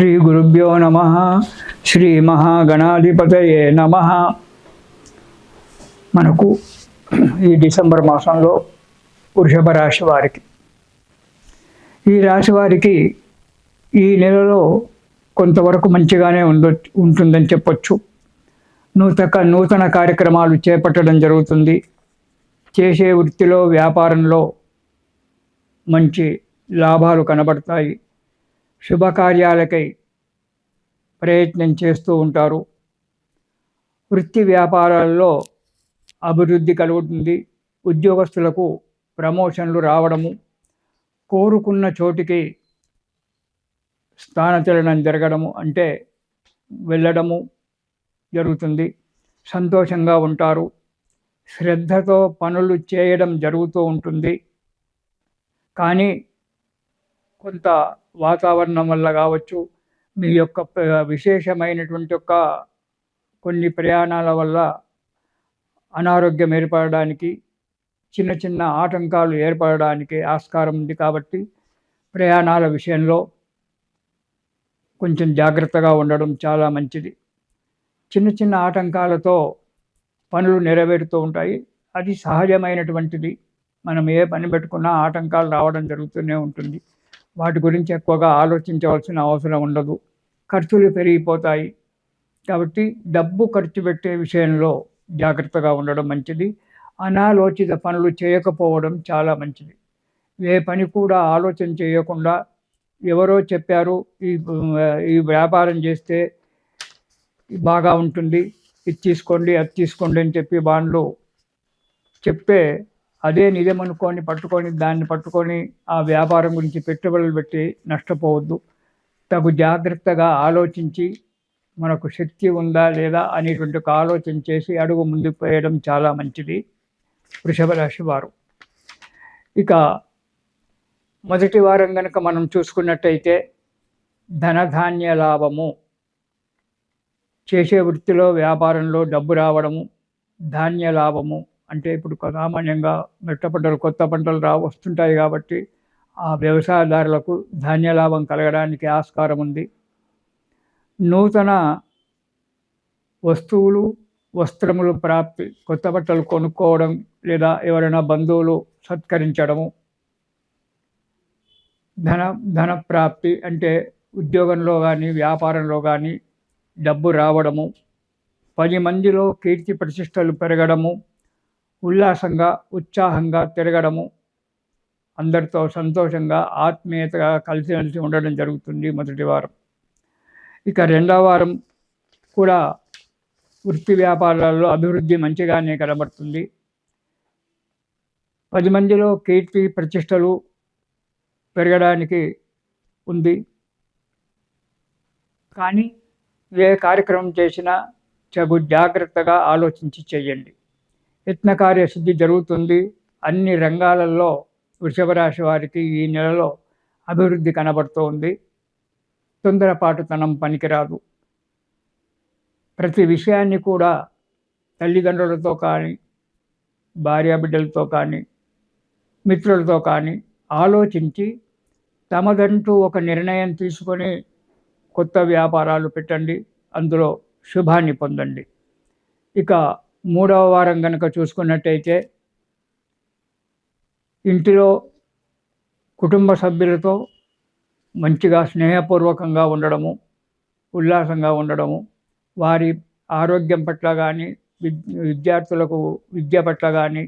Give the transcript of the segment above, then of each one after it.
శ్రీ గురుభ్యో నమ. శ్రీ మహాగణాధిపతయే నమ. మనకు ఈ డిసెంబర్ మాసంలో వృషభ రాశి వారికి. ఈ రాశి వారికి ఈ నెలలో కొంతవరకు మంచిగానే ఉండ ఉంటుందని చెప్పొచ్చు. నూతక నూతన కార్యక్రమాలు చేపట్టడం జరుగుతుంది. చేసే వృత్తిలో వ్యాపారంలో మంచి లాభాలు కనబడతాయి. శుభకార్యాలకై ప్రయత్నం చేస్తూ ఉంటారు. వృత్తి వ్యాపారాల్లో అభివృద్ధి కలుగుతుంది. ఉద్యోగస్తులకు ప్రమోషన్లు రావడము కోరుకున్న చోటికి స్థానచలనం జరగడము అంటే వెళ్ళడము జరుగుతుంది. సంతోషంగా ఉంటారు. శ్రద్ధతో పనులు చేయడం జరుగుతూ ఉంటుంది. కానీ కొంత వాతావరణం వల్ల కావచ్చు మీ యొక్క ప- విశేషమైనటువంటి యొక్క కొన్ని ప్రయాణాల వల్ల అనారోగ్యం ఏర్పడడానికి చిన్న చిన్న ఆటంకాలు ఏర్పడడానికి ఆస్కారం ఉంది కాబట్టి ప్రయాణాల విషయంలో కొంచెం జాగ్రత్తగా ఉండడం చాలా మంచిది. చిన్న చిన్న ఆటంకాలతో పనులు నెరవేరుతూ ఉంటాయి. అది సహజమైనటువంటిది. మనం ఏ పని పెట్టుకున్నా ఆటంకాలు రావడం జరుగుతూనే ఉంటుంది. వాటి గురించి ఎక్కువగా ఆలోచించవలసిన అవసరం ఉండదు. ఖర్చులు పెరిగిపోతాయి. కాబట్టి డబ్బు ఖర్చు పెట్టే విషయంలో జాగ్రత్తగా ఉండడం మంచిది. అనాలోచిత పనులు చేయకపోవడం చాలా మంచిది. ఏ పని కూడా ఆలోచన చేయకుండా ఎవరో చెప్పారు ఈ ఈ వ్యాపారం చేస్తే బాగా ఉంటుంది ఇది తీసుకోండి అది తీసుకోండి అని చెప్పి వాళ్ళు చెప్తే అదే నిజం పట్టుకొని దాన్ని పట్టుకొని ఆ వ్యాపారం గురించి పెట్టుబడులు పెట్టి నష్టపోవద్దు. తగు జాగ్రత్తగా ఆలోచించి మనకు శక్తి ఉందా లేదా అనేటువంటి ఒక ఆలోచన చేసి అడుగు ముందుకు వేయడం చాలా మంచిది. వృషభ రాశి వారు. ఇక మొదటి వారం కనుక మనం చూసుకున్నట్టయితే ధనధాన్య లాభము చేసే వృత్తిలో వ్యాపారంలో డబ్బు రావడము ధాన్య లాభము అంటే ఇప్పుడు సామాన్యంగా మెట్ట పంటలు కొత్త పంటలు రా వస్తుంటాయి కాబట్టి ఆ వ్యవసాయదారులకు ధాన్య లాభం కలగడానికి ఆస్కారం ఉంది. నూతన వస్తువులు వస్త్రములు ప్రాప్తి కొత్త బట్టలు కొనుక్కోవడం లేదా ఎవరైనా బంధువులు సత్కరించడము ధన ధన ప్రాప్తి అంటే ఉద్యోగంలో కానీ వ్యాపారంలో కానీ డబ్బు రావడము పది మందిలో కీర్తి ప్రతిష్టలు పెరగడము ఉల్లాసంగా ఉత్సాహంగా తిరగడము అందరితో సంతోషంగా ఆత్మీయతగా కలిసిమెలిసి ఉండడం జరుగుతుంది మొదటి వారం. ఇక రెండవ వారం కూడా వృత్తి వ్యాపారాల్లో అభివృద్ధి మంచిగానే కనబడుతుంది. పది మందిలో కీర్తి ప్రతిష్టలు పెరగడానికి ఉంది. కానీ ఏ కార్యక్రమం చేసినా చగు జాగ్రత్తగా ఆలోచించి చేయండి. యత్న కార్యసిద్ధి జరుగుతుంది. అన్ని రంగాలలో వృషభరాశి వారికి ఈ నెలలో అభివృద్ధి కనబడుతోంది. తొందరపాటుతనం పనికిరాదు. ప్రతి విషయాన్ని కూడా తల్లిదండ్రులతో కానీ భార్యాబిడ్డలతో కానీ మిత్రులతో కానీ ఆలోచించి తమదంటూ ఒక నిర్ణయం తీసుకొని కొత్త వ్యాపారాలు పెట్టండి. అందులో శుభాన్ని పొందండి. ఇక మూడవ వారం కనుక చూసుకున్నట్టయితే ఇంటిలో కుటుంబ సభ్యులతో మంచిగా స్నేహపూర్వకంగా ఉండడము ఉల్లాసంగా ఉండడము వారి ఆరోగ్యం పట్ల కానీ విద్యార్థులకు విద్య పట్ల కానీ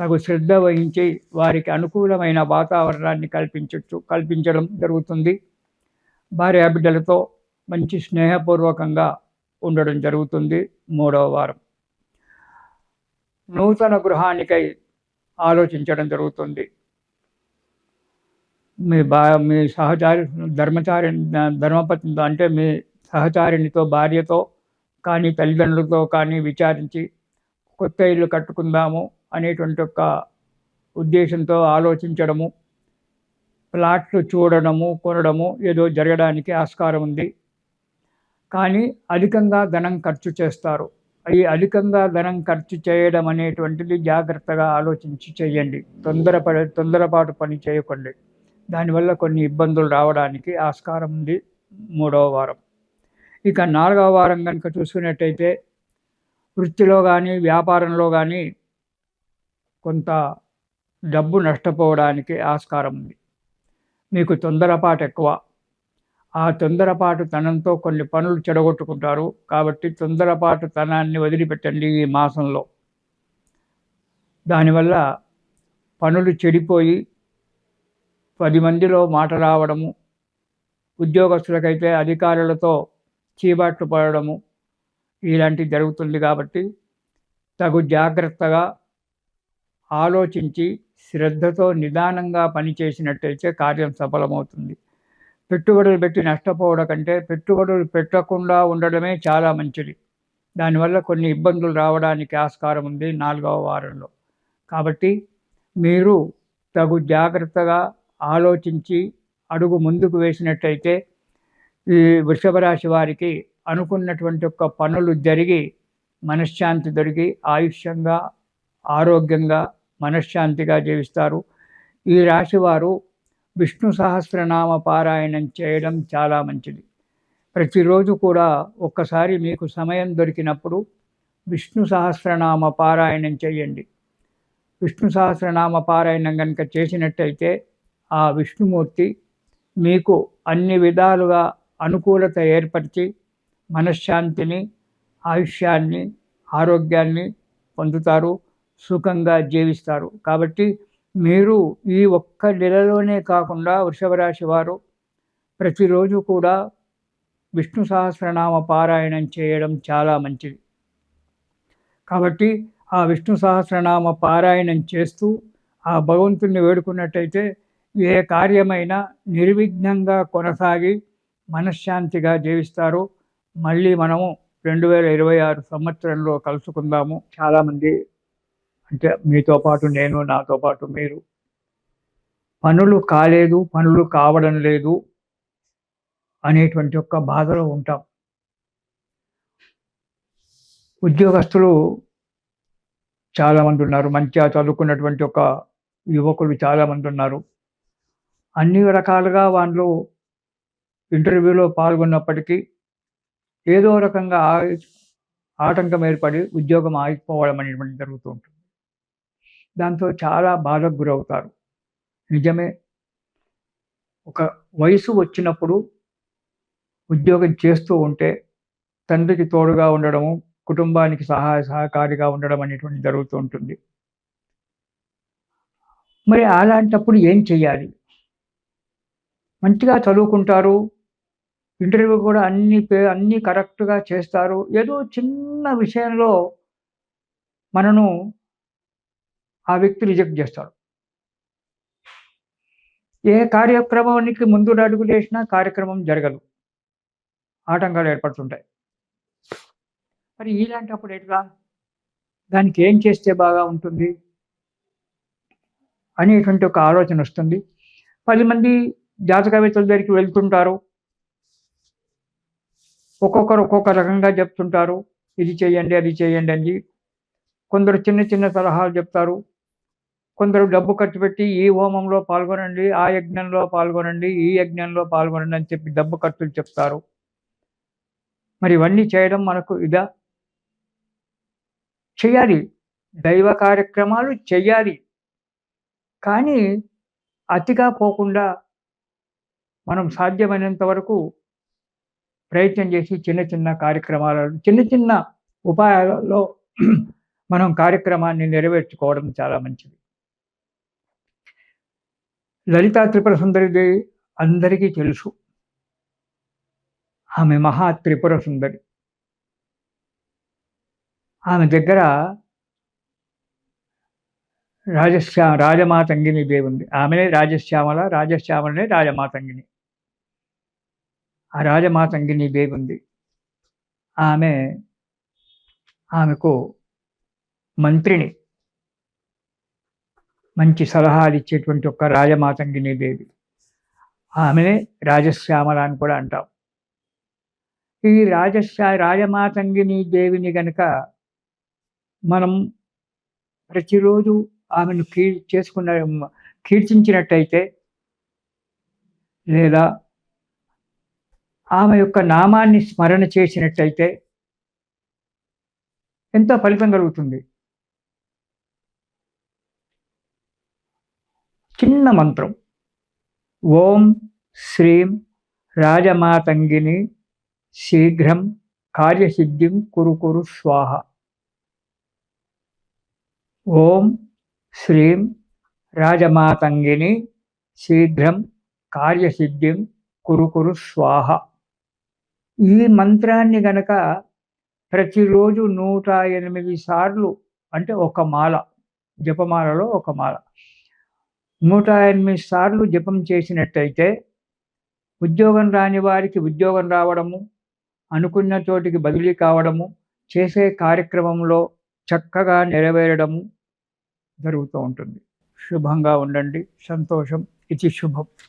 తగు శ్రద్ధ వహించి వారికి అనుకూలమైన వాతావరణాన్ని కల్పించచ్చు కల్పించడం జరుగుతుంది. భార్యాబిడ్డలతో మంచి స్నేహపూర్వకంగా ఉండడం జరుగుతుంది మూడవ వారం. నూతన గృహానికై ఆలోచించడం జరుగుతుంది. మీ బా మీ సహచారి ధర్మచారి ధర్మపత్నితో అంటే మీ సహచారిణితో భార్యతో కానీ తల్లిదండ్రులతో కానీ విచారించి కొత్త ఇల్లు కట్టుకుందాము అనేటువంటి ఒక ఉద్దేశంతో ఆలోచించడము ప్లాట్లు చూడడము కొనడము ఏదో జరగడానికి ఆస్కారం ఉంది. కానీ అధికంగా ధనం ఖర్చు చేస్తారు. ఈ అధికంగా ధనం ఖర్చు చేయడం అనేటువంటిది జాగ్రత్తగా ఆలోచించి చేయండి. తొందరపడ తొందరపాటు పని చేయకండి. దానివల్ల కొన్ని ఇబ్బందులు రావడానికి ఆస్కారం ఉంది. మూడవ వారం. ఇక నాలుగవ వారం కనుక చూసుకున్నట్టయితే వృత్తిలో కానీ వ్యాపారంలో కానీ కొంత డబ్బు నష్టపోవడానికి ఆస్కారం ఉంది. మీకు తొందరపాటు ఎక్కువ ఆ తొందరపాటు తనంతో కొన్ని పనులు చెడగొట్టుకుంటారు. కాబట్టి తొందరపాటు తనాన్ని వదిలిపెట్టండి ఈ మాసంలో. దానివల్ల పనులు చెడిపోయి పది మందిలో మాట రావడము ఉద్యోగస్తులకైతే అధికారులతో చీబాట్లు పడడము ఇలాంటివి జరుగుతుంది కాబట్టి తగు జాగ్రత్తగా ఆలోచించి శ్రద్ధతో నిదానంగా పనిచేసినట్టయితే కార్యం సఫలమవుతుంది. పెట్టుబడులు పెట్టి నష్టపోవడం కంటే పెట్టుబడులు పెట్టకుండా ఉండడమే చాలా మంచిది. దానివల్ల కొన్ని ఇబ్బందులు రావడానికి ఆస్కారం ఉంది నాలుగవ వారంలో. కాబట్టి మీరు తగు జాగ్రత్తగా ఆలోచించి అడుగు ముందుకు వేసినట్టయితే ఈ వృషభ రాశి వారికి అనుకున్నటువంటి ఒక పనులు జరిగి మనశ్శాంతి దొరికి ఆయుష్యంగా ఆరోగ్యంగా మనశ్శాంతిగా జీవిస్తారు. ఈ రాశి వారు విష్ణు సహస్రనామ పారాయణం చేయడం చాలా మంచిది. ప్రతిరోజు కూడా ఒక్కసారి మీకు సమయం దొరికినప్పుడు విష్ణు సహస్రనామ పారాయణం చేయండి. విష్ణు సహస్రనామ పారాయణం కనుక చేసినట్టయితే ఆ విష్ణుమూర్తి మీకు అన్ని విధాలుగా అనుకూలత ఏర్పరిచి మనశ్శాంతిని ఆయుష్యాన్ని ఆరోగ్యాన్ని పొందుతారు సుఖంగా జీవిస్తారు. కాబట్టి మీరు ఈ ఒక్క నెలలోనే కాకుండా వృషభరాశి వారు ప్రతిరోజు కూడా విష్ణు సహస్రనామ పారాయణం చేయడం చాలా మంచిది. కాబట్టి ఆ విష్ణు సహస్రనామ పారాయణం చేస్తూ ఆ భగవంతుణ్ణి వేడుకున్నట్టయితే ఏ కార్యమైనా నిర్విఘ్నంగా కొనసాగి మనశ్శాంతిగా జీవిస్తారు మళ్ళీ మనము రెండు వేల ఇరవై ఆరు సంవత్సరంలో కలుసుకుందాము. చాలామంది అంటే మీతో పాటు నేను నాతో పాటు మీరు. పనులు కాలేదు పనులు కావడం లేదు అనేటువంటి ఒక బాధలో ఉంటాం. ఉద్యోగస్తులు చాలామంది ఉన్నారు. మంచిగా చదువుకున్నటువంటి ఒక యువకులు చాలామంది ఉన్నారు. అన్ని రకాలుగా వాళ్ళు ఇంటర్వ్యూలో పాల్గొన్నప్పటికీ ఏదో రకంగా ఆటంకం ఏర్పడి ఉద్యోగం ఆగిపోవడం అనేటువంటి జరుగుతూ ఉంటుంది. దాంతో చాలా బాధకు గురవుతారు. నిజమే. ఒక వయసు వచ్చినప్పుడు ఉద్యోగం చేస్తూ ఉంటే తండ్రికి తోడుగా ఉండడము కుటుంబానికి సహాయ సహకారిగా ఉండడం అనేటువంటి జరుగుతూ ఉంటుంది. మరి అలాంటప్పుడు ఏం చేయాలి మంచిగా చదువుకుంటారు ఇంటర్వ్యూ కూడా అన్ని అన్నీ కరెక్ట్గా చేస్తారు. ఏదో చిన్న విషయంలో మనను ఆ వ్యక్తి రిజెక్ట్ చేస్తాడు. ఏ కార్యక్రమానికి ముందు అడుగులు వేసినా కార్యక్రమం జరగదు. ఆటంకాలు ఏర్పడుతుంటాయి. మరి ఇలాంటప్పుడు ఎట్లా? దానికి ఏం చేస్తే బాగా ఉంటుంది? అనేటువంటి ఒక ఆలోచన వస్తుంది. పది మంది జాతకవేత్తల దగ్గరికి వెళ్తుంటారు. ఒక్కొక్కరు ఒక్కొక్క రకంగా చెప్తుంటారు. ఇది చేయండి అది చేయండి అని. కొందరు చిన్న చిన్న సలహాలు చెప్తారు. కొందరు డబ్బు ఖర్చు పెట్టి ఈ హోమంలో పాల్గొనండి ఆ యజ్ఞంలో పాల్గొనండి ఈ యజ్ఞంలో పాల్గొనండి అని చెప్పి డబ్బు ఖర్చులు చెప్తారు. మరి ఇవన్నీ చేయడం మనకు ఇదా? చేయాలి దైవ కార్యక్రమాలు చేయాలి కానీ అతిగా పోకుండా మనం సాధ్యమైనంత వరకు ప్రయత్నం చేసి చిన్న చిన్న కార్యక్రమాలను చిన్న చిన్న ఉపాయాలలో మనం కార్యక్రమాన్ని నెరవేర్చుకోవడం చాలా మంచిది. లలితా త్రిపుర సుందరిదేవి అందరికీ తెలుసు. ఆమె మహా త్రిపుర సుందరి. ఆమె దగ్గర రాజశ్యా రాజమాతంగిని దేవి ఉంది. ఆమెనే రాజశ్యామల రాజశ్యామలనే రాజమాతంగిని. ఆ రాజమాతంగిని దేవి ఉంది. ఆమె ఆమెకు మంత్రిని. మంచి సలహాలు ఇచ్చేటువంటి ఒక రాజమాతంగిని దేవి. ఆమెనే రాజశ్యామల అని కూడా అంటాం. ఈ రాజశ్యా రాజమాతంగిని దేవిని గనక మనం ప్రతిరోజు ఆమెను కీ చేసుకున్న కీర్తించినట్టయితే లేదా ఆమె యొక్క నామాన్ని స్మరణ చేసినట్టయితే ఎంతో ఫలితం కలుగుతుంది. చిన్న మంత్రం. ఓం శ్రీం రాజమాతంగిని శీఘ్రం కార్యసిద్ధిం కురు కురు స్వాహ. ఓం శ్రీం రాజమాతంగిని శీఘ్రం కార్యసిద్ధిం కురు కురు స్వాహ. ఈ మంత్రాన్ని గనక ప్రతిరోజు నూట ఎనిమిది సార్లు అంటే ఒక మాల జపమాలలో ఒక మాల. నూట ఎనిమిది సార్లు జపం చేసినట్టయితే ఉద్యోగం రాని వారికి ఉద్యోగం రావడము అనుకున్న చోటికి బదిలీ కావడము చేసే కార్యక్రమంలో చక్కగా నెరవేరడము జరుగుతూ ఉంటుంది. శుభంగా ఉండండి. సంతోషం. ఇది శుభం.